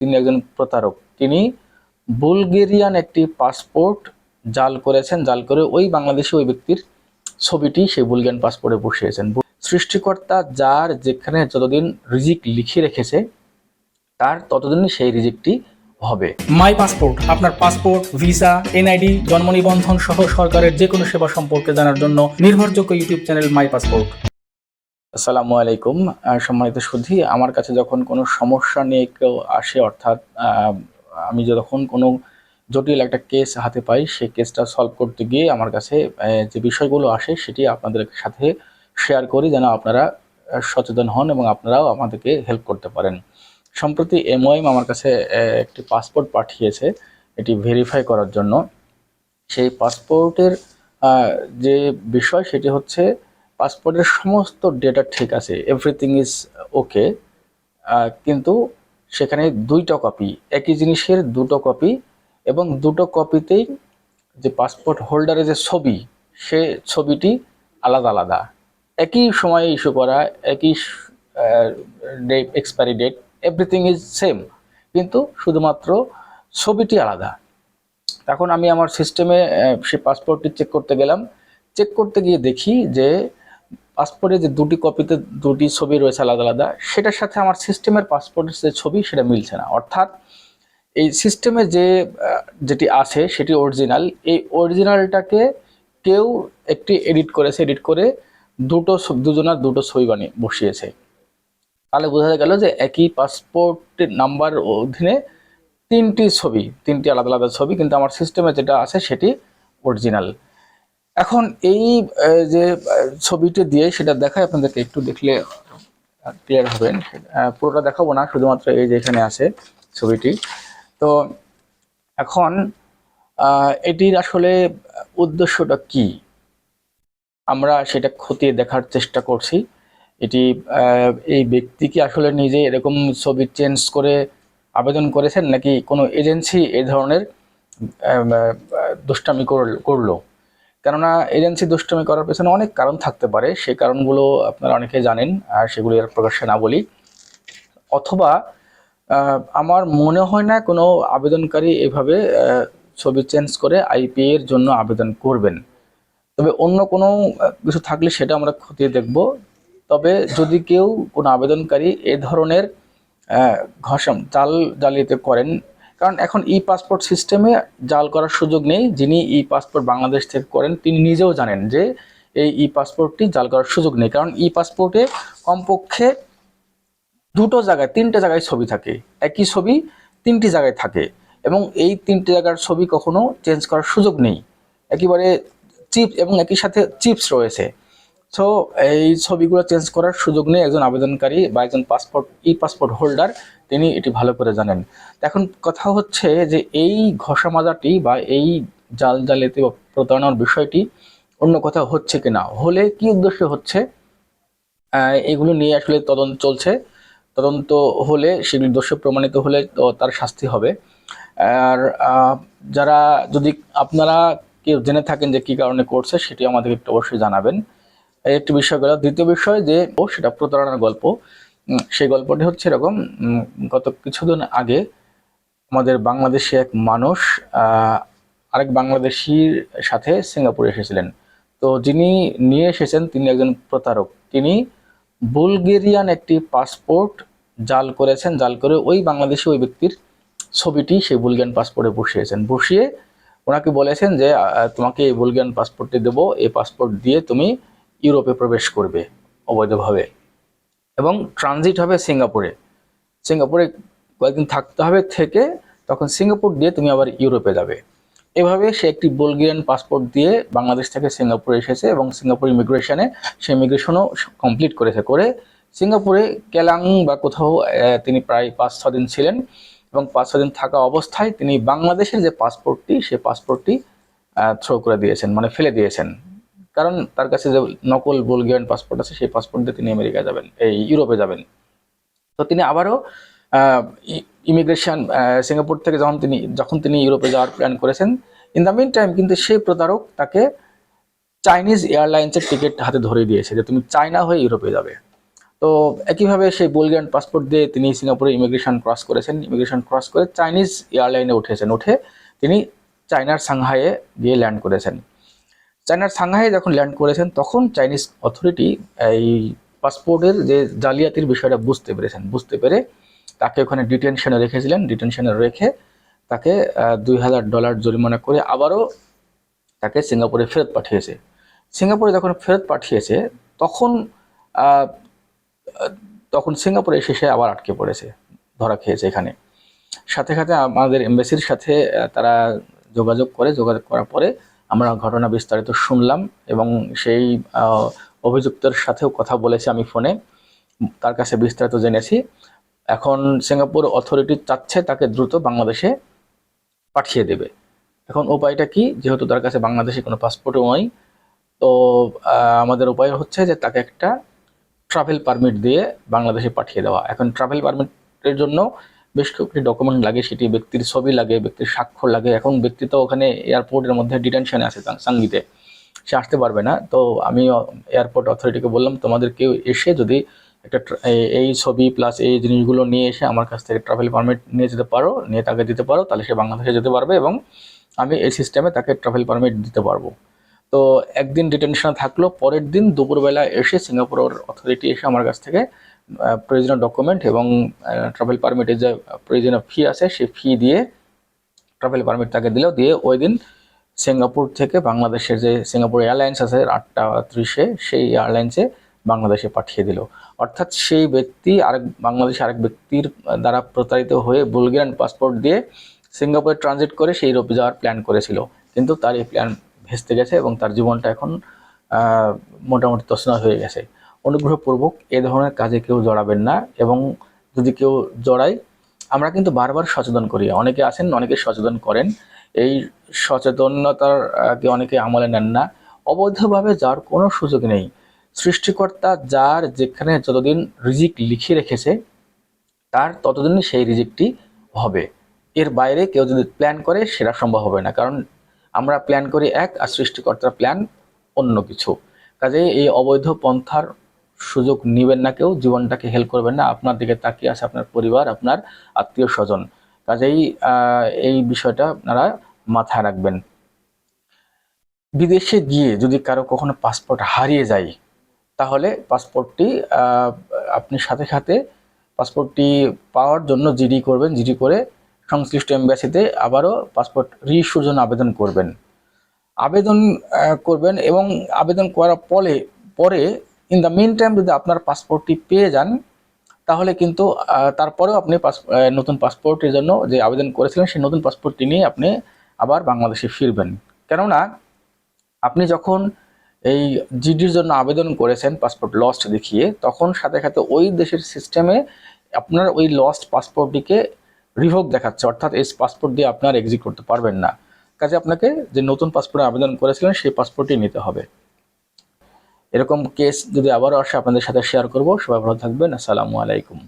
তিনি একজন প্রতারক। তিনি বুলগেরিয়ান একটি পাসপোর্ট জাল করেছেন, জাল করে ওই বাংলাদেশি ওই ব্যক্তির ছবিটি সেই বুলগেরিয়ান পাসপোর্টে বসিয়েছেন। সৃষ্টিকর্তা যার যেখানে যতদিন রিজিক লিখে রেখেছে, তার ততদিনই সেই রিজিকটি হবে। মাই পাসপোর্ট, আপনার পাসপোর্ট, ভিসা, এনআইডি, জন্ম নিবন্ধন সহ সরকারের যে কোনো সেবা সম্পর্কে জানার জন্য নির্ভরযোগ্য ইউটিউব চ্যানেল মাই পাসপোর্ট। আসসালামু আলাইকুম। সম্মানিত সুধী, আমার কাছে যখন কোনো সমস্যা নিয়ে কেউ আসে, অর্থাৎ আমি যখন কোনো জটিল একটা কেস হাতে পাই, সেই কেসটা সলভ করতে গিয়ে আমার কাছে যে বিষয়গুলো আসে, সেটি আপনাদের সাথে শেয়ার করি, যেন আপনারা সচেতন হন এবং আপনারাও আমাদেরকে হেল্প করতে পারেন। সম্প্রতি এমওএম আমার কাছে একটি পাসপোর্ট পাঠিয়েছে, এটি ভেরিফাই করার জন্য। সেই পাসপোর্টের যে বিষয়, সেটি হচ্ছে পাসপোর্টের সমস্ত ডেটা ঠিক আছে এভরিথিং ইজ ওকে কিন্তু সেখানে দুইটা কপি একই জিনিসের দুটো কপি এবং দুটো কপিতেই যে পাসপোর্ট হোল্ডারের যে ছবি, সে ছবিটি আলাদা আলাদা। একই সময়ে ইস্যু করা, একই expiry date everything is same কিন্তু শুধুমাত্র ছবিটি আলাদা। তখন আমি আমার সিস্টেমে সে পাসপোর্টটি চেক করতে গেলাম চেক করতে গিয়ে দেখি যে পাসপোর্টে যে দুটি কপিতে দুটি ছবি রয়েছে আলাদা আলাদা, সেটার সাথে আমার সিস্টেমের পাসপোর্টের যে ছবি সেটা মিলছে না। অর্থাৎ এই সিস্টেমে যে যেটি আছে সেটি অরিজিনাল। এই অরিজিনালটাকে কেউ একটি এডিট করেছে, এডিট করে দুটো দুজনার দুটো ছবি বানিয়ে বসিয়েছে। তাহলে বোঝা গেল যে একই পাসপোর্টের নাম্বার অধীনে তিনটি ছবি, তিনটি আলাদা আলাদা ছবি, কিন্তু আমার সিস্টেমে যেটা আছে সেটি অরিজিনাল। এখন এই যে ছবিটি দিয়ে সেটা দেখায়, আপনাদেরকে একটু দেখলে ক্লিয়ার হবেন পুরোটা দেখাবো না, শুধুমাত্র এই যে এখানে আছে ছবিটি। তো এখন এটির আসলে উদ্দেশ্যটা কি? আমরা সেটা খতিয়ে দেখার চেষ্টা করছি। এটি এই ব্যক্তি কি আসলে নিজে এরকম ছবি চেঞ্জ করে আবেদন করেছেন, নাকি কোনো এজেন্সি এই ধরনের দুষ্টামি করল- করল? কেননা এজেন্সি দুষ্টমি করার পেছনে অনেক কারণ থাকতে পারে। সেই কারণগুলো আপনারা অনেকে জানেন, আর সেগুলি আর প্রকাশ্যে না বলি। অথবা আমার মনে হয় না কোনো আবেদনকারী এভাবে ছবি চেঞ্জ করে আইপি এর জন্য আবেদন করবেন। তবে অন্য কোনো কিছু থাকলে সেটা আমরা খতিয়ে দেখব। তবে যদি কেউ কোনো আবেদনকারী এ ধরনের ঘষম জাল জালিয়াতি করেন কারণ এখন ই পাসপোর্ট সিস্টেমে জাল করার সুযোগ নেই। যিনি ই পাসপোর্ট বাংলাদেশ থেকে করেন, তিনি নিজেও জানেন যে এই ই পাসপোর্টটি জাল করার সুযোগ নেই। কারণ ই পাসপোর্টে কমপক্ষে দুটো জায়গায়, তিনটে জায়গায় ছবি থাকে। একই ছবি তিনটি জায়গায় থাকে এবং এই তিনটি জায়গার ছবি কখনো চেঞ্জ করার সুযোগ নেই। একেবারে চিপস এবং একই সাথে চিপস রয়েছে। সো এই ছবিগুলো চেঞ্জ করার সুযোগ নেই একজন আবেদনকারী বা একজন পাসপোর্ট ই পাসপোর্ট হোল্ডার তিনি এটি ভালো করে জানেন। এখন কথা হচ্ছে যে এই ঘষা মাজাটি বা এই জাল জালিয়াতি বা প্রতারণার বিষয়টি অন্য কোথাও হচ্ছে কিনা? হলে কি উদ্দেশ্য হচ্ছে? এগুলো নিয়ে আসলে তদন্ত চলছে। তদন্ত হলে, সেগুলি দোষে প্রমাণিত হলে তার শাস্তি হবে। আর যারা যদি আপনারা কেউ জেনে থাকেন যে কি কারণে করছে, সেটি আমাদেরকে একটু অবশ্যই জানাবেন। একটি বিষয় গেল। দ্বিতীয় বিষয় যে, ও সেটা প্রতারণার গল্প। সেই গল্পটি হচ্ছে এরকম গত কিছুদিন আগে আমাদের বাংলাদেশি এক মানুষ আরেক বাংলাদেশির সাথে সিঙ্গাপুরে এসেছিলেন। তো যিনি নিয়ে এসেছেন, তিনি একজন প্রতারক। তিনি বুলগেরিয়ান একটি পাসপোর্ট জাল করেছেন, জাল করে ওই বাংলাদেশি ওই ব্যক্তির ছবিটি সেই বুলগেরিয়ান পাসপোর্টে বসিয়েছেন। বসিয়ে ওনাকে বলেছেন যে তোমাকে এই বুলগেরিয়ান পাসপোর্টটি দেবো, এই পাসপোর্ট দিয়ে তুমি ইউরোপে প্রবেশ করবে অবৈধভাবে। এবং ট্রানজিট হবে সিঙ্গাপুরে। সিঙ্গাপুরে কয়েকদিন থাকতে হবে থেকে তখন সিঙ্গাপুর দিয়ে তুমি আবার ইউরোপে যাবে। এভাবে সে একটি বুলগেরিয়ান পাসপোর্ট দিয়ে বাংলাদেশ থেকে সিঙ্গাপুরে এসেছে এবং সিঙ্গাপুর ইমিগ্রেশনে সে ইমিগ্রেশনও কমপ্লিট করেছে। করে সিঙ্গাপুরে কেলাং বা কোথাও তিনি প্রায় পাঁচ ছ দিন ছিলেন এবং পাঁচ ছ দিন থাকা অবস্থায় তিনি বাংলাদেশের যে পাসপোর্টটি সে পাসপোর্টটি থ্রো করে দিয়েছেন মানে ফেলে দিয়েছেন। কারণ তার কাছে যে নকল বুলগেরিয়ান পাসপোর্ট আছে, সেই পাসপোর্ট দিয়ে তিনি আমেরিকা যাবেন, এই ইউরোপে যাবেন। তো তিনি আবারও ইমিগ্রেশন সিঙ্গাপুর থেকে যখন তিনি যখন তিনি ইউরোপে যাওয়ার প্ল্যান করেছেন ইন দ্য মিন টাইম কিন্তু সেই প্রতারক তাকে চাইনিজ এয়ারলাইন্সের টিকিট হাতে ধরে দিয়েছে যে তুমি চায়না হয়ে ইউরোপে যাবে। তো একইভাবে সেই বুলগেরিয়ান পাসপোর্ট দিয়ে তিনি সিঙ্গাপুরে ইমিগ্রেশন ক্রস করেছেন ইমিগ্রেশন ক্রস করে চাইনিজ এয়ারলাইনে উঠেছেন। উঠে তিনি চায়নার সাংহাইয়ে গিয়ে ল্যান্ড করেছেন। চায়নার সাংহাইয়ে যখন ল্যান্ড করেছেন, তখন চাইনিজ অথরিটি এই পাসপোর্টের যে জালিয়াতির বিষয়টা বুঝতে পেরেছেন। বুঝতে পেরে তাকে ওখানে ডিটেনশনে রেখেছিলেন। ডিটেনশনে রেখে তাকে দুই হাজার ডলার জরিমানা করে আবারও তাকে সিঙ্গাপুরে ফেরত পাঠিয়েছে। সিঙ্গাপুরে যখন ফেরত পাঠিয়েছে, তখন তখন সিঙ্গাপুরে এসে সে আবার আটকে পড়েছে, ধরা খেয়েছে এখানে। সাথে সাথে আমাদের এমবাসির সাথে তারা যোগাযোগ করে, যোগাযোগ করার পরে আমরা ঘটনা বিস্তারিত শুনলাম এবং সেই অভিযুক্তের সাথেও কথা বলেছি আমি ফোনে। তার কাছে বিস্তারিত জেনেছি। এখন সিঙ্গাপুর অথরিটি চাচ্ছে তাকে দ্রুত বাংলাদেশে পাঠিয়ে দেবে। এখন উপায়টা কি? যেহেতু তার কাছে বাংলাদেশে কোনো পাসপোর্টও নয় তো আমাদের উপায় হচ্ছে যে তাকে একটা ট্রাভেল পারমিট দিয়ে বাংলাদেশে পাঠিয়ে দেওয়া। এখন ট্রাভেল পারমিটের জন্য বেশ কয়েকটি ডকুমেন্ট লাগে, সেটি ব্যক্তির ছবি লাগে, ব্যক্তির স্বাক্ষর লাগে। এখন ব্যক্তি তো ওখানে এয়ারপোর্টের মধ্যে ডিটেনশনে আছে সাঙ্গিতে। সে আসতে পারবে না। তো আমি এয়ারপোর্ট অথরিটিকে বললাম, তোমাদের কেউ এসে যদি একটা এই- ছবি প্লাস এই জিনিসগুলো নিয়ে এসে আমার কাছ থেকে ট্রাভেল পারমিট নিয়ে যেতে পারো, নিয়ে তাকে দিতে পারো, তাহলে সে বাংলাদেশে যেতে পারবে এবং আমি এই সিস্টেমে তাকে ট্রাভেল পারমিট দিতে পারব। তো একদিন ডিটেনশনে থাকল, পরের দিন দুপুরবেলা এসে সিঙ্গাপুরের অথরিটি এসে আমার কাছ থেকে প্রয়োজনীয় ডকুমেন্ট এবং ট্রাভেল পারমিটের যে প্রয়োজনীয় ফি আছে, সেই ফি দিয়ে ট্রাভেল পারমিট তাকে দিল দিয়ে ওই দিন সিঙ্গাপুর থেকে বাংলাদেশের যে সিঙ্গাপুর এয়ারলাইন্স আছে, আটটা ত্রিশে, সেই এয়ারলাইন্সে বাংলাদেশে পাঠিয়ে দিল। অর্থাৎ সেই ব্যক্তি আরেক বাংলাদেশে আরেক ব্যক্তির দ্বারা প্রতারিত হয়ে বুলগেরিয়ান পাসপোর্ট দিয়ে সিঙ্গাপুরে ট্রানজিট করে সেই ইউরোপে যাওয়ার প্ল্যান করেছিল। কিন্তু তার এই প্ল্যান ভেস্তে গেছে এবং তার জীবনটা এখন মোটামুটি তছনছ হয়ে গেছে। অনুগ্রহপূর্বক এ ধরনের কাজে কেউ জড়াবেন না এবং যদি কেউ জড়ায়, আমরা কিন্তু বারবার সচেতন করি। অনেকে আছেন, অনেকে সচেতন করেন। এই সচেতনতার কে অনেকে আমলে নেন না। অবৈধভাবে যাওয়ার কোনো সুযোগ নেই। সৃষ্টিকর্তা যার যেখানে যতদিন রিজিক লিখে রেখেছে, তার ততদিনই সেই রিজিকটি হবে। এর বাইরে কেউ যদি প্ল্যান করে, সেটা সম্ভব হবে না। কারণ আমরা প্ল্যান করি এক আর সৃষ্টিকর্তার প্ল্যান অন্য কিছু। কাজেই এই অবৈধ পন্থার সুযোগ নেবেন না কেউ, জীবনটাকে হেল্প করবেন না। আপনার দিকে তাকিয়ে আছে আপনার পরিবার, আপনার আত্মীয় স্বজন। কাজেই এই বিষয়টা আপনারা মাথায় রাখবেন। বিদেশে গিয়ে যদি কারও কখনো পাসপোর্ট হারিয়ে যায়, তাহলে পাসপোর্টটি আপনি সাথে সাথে পাসপোর্টটি পাওয়ার জন্য জিডি করবেন। জিডি করে সংশ্লিষ্ট এম্বাসিতে আবারও পাসপোর্ট রিইস্যুর জন্য আবেদন করবেন। আবেদন করবেন এবং আবেদন করার পরে পরে ইন দ্য মিন টাইম যদি আপনার পাসপোর্টটি পেয়ে যান, তাহলে কিন্তু তারপরেও আপনি নতুন পাসপোর্টের জন্য যে আবেদন করেছিলেন, সেই নতুন পাসপোর্টটি নিয়ে আপনি আবার বাংলাদেশে ফিরবেন। কেননা, আপনি যখন এই জিডির জন্য আবেদন করেছেন পাসপোর্ট লস্ট দেখিয়ে, তখন সাথে সাথে ওই দেশের সিস্টেমে আপনার ওই লস্ট পাসপোর্টটিকে রিভোক দেখাচ্ছে। অর্থাৎ এই পাসপোর্ট দিয়ে আপনার এক্সিট করতে পারবেন না। কাজে আপনাকে যে নতুন পাসপোর্টে আবেদন করেছিলেন, সেই পাসপোর্টই নিতে হবে। এরকম কেস যদি আবারও আসে আপনাদের সাথে শেয়ার করব। সবাই ভালো থাকবেন। আসসালামু আলাইকুম।